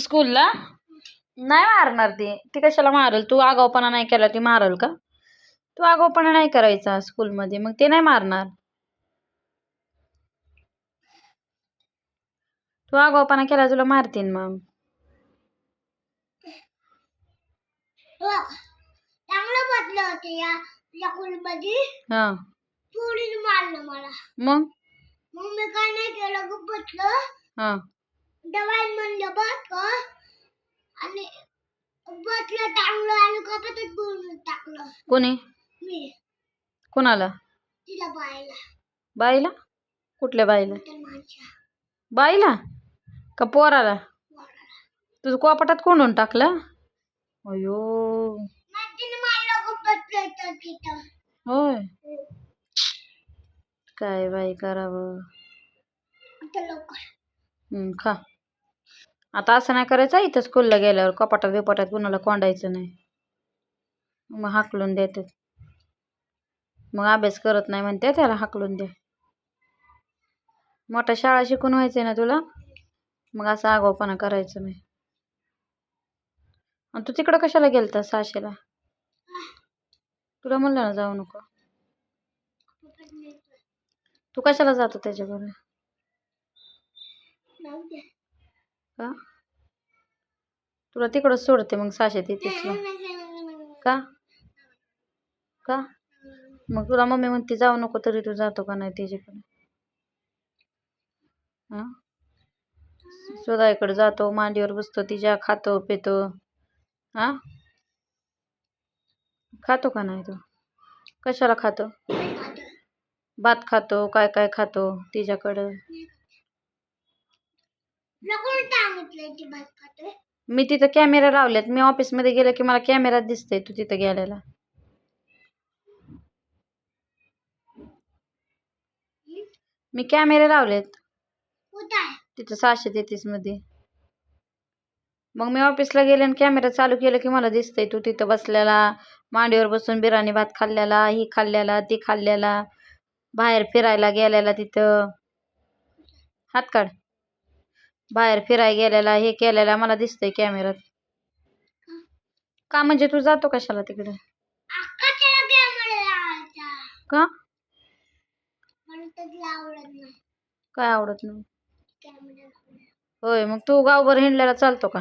स्कूलला नाही मारणार ती. ती कशाला मारल? तू आगाऊपणा नाही केला ती मारल का? तू आगाऊपणा नाही करायचा स्कूलमध्ये मग ते नाही मारणार. तू आगाऊपणा केला तुला मारतीन मग. हा. मग? मग मी काय नाही केलं बसलं हा. दवाई म्हणलं का आणि बसलं टांगलं आणि कपातच बोलून टाकलं. कोणी? मी. कोणाला? तिला पाहायला बाईला? कुठल्या बाईला? तर माझ्या. बाईला? का पोराला. तुझं कोपाटात कोंडून टाकलं? अयो मग तिने मारलं गप बसलं तर तिथं. होय. काय बाई करावं? आता लवकर. हं, खा. आता असं नाही करायचं इथं स्कूलला गेल्यावर कपाटात बिपाटात कुणाला कोंडायचं नाही. मग हाकलून देतात मग अभ्यास करत नाही म्हणते त्याला हाकलून दे. मोठ्या शाळा शिकून व्हायचंय ना तुला? मग असं आगाऊपणा करायचं नाही. आणि तू तिकडं कशाला गेलता साशेला? तुला म्हणलं ना जाऊ नको. तू कशाला जातो त्याच्याबरोबर? का? तुला तिकडंच सोडते मग येतेस ना का? का? मग तुला मम्मी म्हणते जाऊ नको तरी तू जातो का नाही त्याच्याकडे? हा? स्वतःकडे जातो मांडीवर बसतो तिच्या खातो पितो. हा? खातो का नाही तू? कशाला खातो? भात. खातो काय काय खातो तिच्याकडं तुला कोण सांगितलंय ती भात खातोय मी तिथं कॅमेरा लावलेत. मी ऑफिसमध्ये गेलं की मला कॅमेरात दिसतंय तू तिथं गेलेला. मी कॅमेरे लावलेत. तिथं सहाशे तेहतीसमध्ये. मग मी ऑफिसला गेले आणि कॅमेरा चालू केलं की मला दिसतंय तू तिथं बसलेला. मांडीवर बसून बिर्याणी भात खाल्लेला ही खाल्लेला ती खाल्लेला. बाहेर फिरायला गेलेला तिथं. हात काढ. बाहेर फिरायला गेलेला हे केलेला मला दिसतंय कॅमेऱ्यात का म्हणजे तू जातो कशाला तिकडे? का? काय आवडत नाही? होय मग तू गावभर हिंडल्याला चालतो का?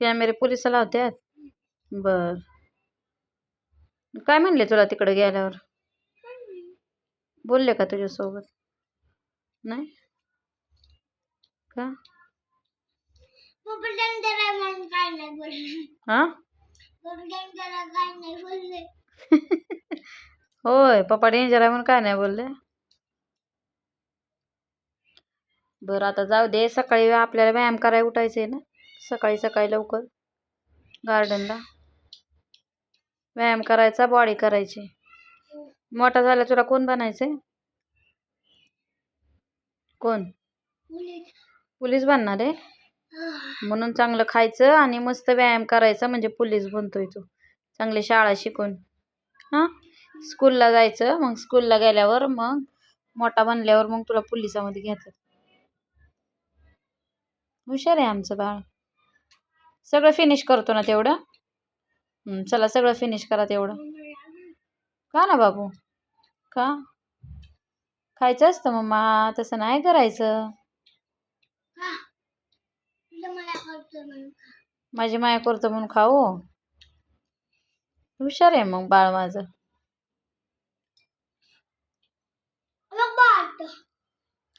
कॅमेरा पोलीस लावतात बर. काय म्हणले तुला तिकडे गेल्यावर? बोलले का तुझ्यासोबत? नाही? का? हा होय पप्पा डेंजर आहे म्हणून काय नाही बोलले? बरं आता जाऊ दे सकाळी आपल्याला व्यायाम करायला उठायचं आहे ना? सकाळी सकाळी लवकर. गार्डनला. व्यायाम करायचा बॉडी करायची. मोठा झाला तुला कोण बनायचंय? कोण? पोलीस. बनणार आहे? म्हणून चांगलं खायचं आणि मस्त व्यायाम करायचा म्हणजे पोलीस बनतोय तू. चांगली शाळा शिकून. हां? स्कूलला जायचं मग स्कूलला गेल्यावर मग मोठा बनल्यावर मग तुला पोलिसामध्ये घेतात. हुशार आहे आमचं बाळ. सगळं फिनिश करतो ना तेवढं? चला सगळं फिनिश करा तेवढं. का ना बाबू? का? खायचं असतं मम्मा तसं नाही करायचं. हा माझी माया करतो म्हणून खाऊ हुशार आहे मग बाळ माझं.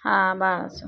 हा बाळाचं